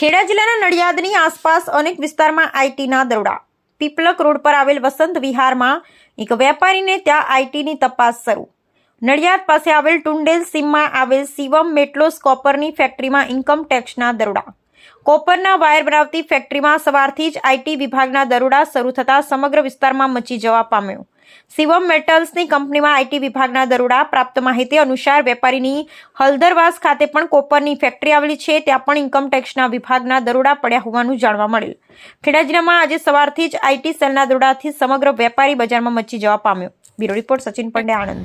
ખેડા જિલ્લાના નડિયાદની આસપાસ અનેક વિસ્તારમાં આઈટીના દરોડા. પીપલક રોડ પર આવેલ વસંત વિહારમાં એક વેપારીને ત્યાં આઈટીની તપાસ શરૂ. નડિયાદ પાસે આવેલ ટુંડેલ સીમમાં આવેલ શિવમ મેટલોસ કોપરની ફેક્ટરીમાં ઇન્કમ ટેક્સના દરોડા. કોપરના વાયર બનાવતી ફેક્ટરીમાં સવારથી જ આઈટી વિભાગના દરોડા શરૂ થતાં સમગ્ર વિસ્તારમાં મચી જવા પામ્યો. શિવમ મેટલ્સની કંપનીમાં આઈટી વિભાગના દરોડા પ્રાપ્ત માહિતી અનુસાર વેપારીની હલદરવાસ ખાતે પણ કોપરની ફેક્ટરી આવેલી છે. ત્યાં પણ ઇન્કમટેક્સના વિભાગના દરોડા પડ્યા હોવાનું જાણવા મળેલ ખેડા જિલ્લામાં આજે સવારથી જ આઈટી સેલના દરોડાથી સમગ્ર વેપારી બજારમાં મચી જવા પામ્યો. Bureau report Sachin Pande Anand.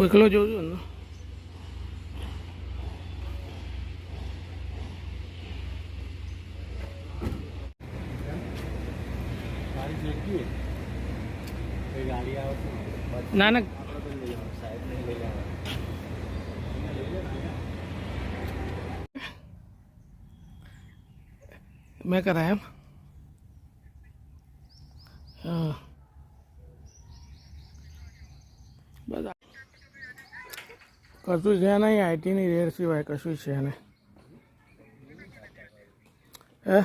એકલો જોઉં છું અંદર ના ના મેં કરાય એમ હા બસ આ- કશું છે નહીં આઈટીની રેડ સિવાય કશું છે નહીં. હે?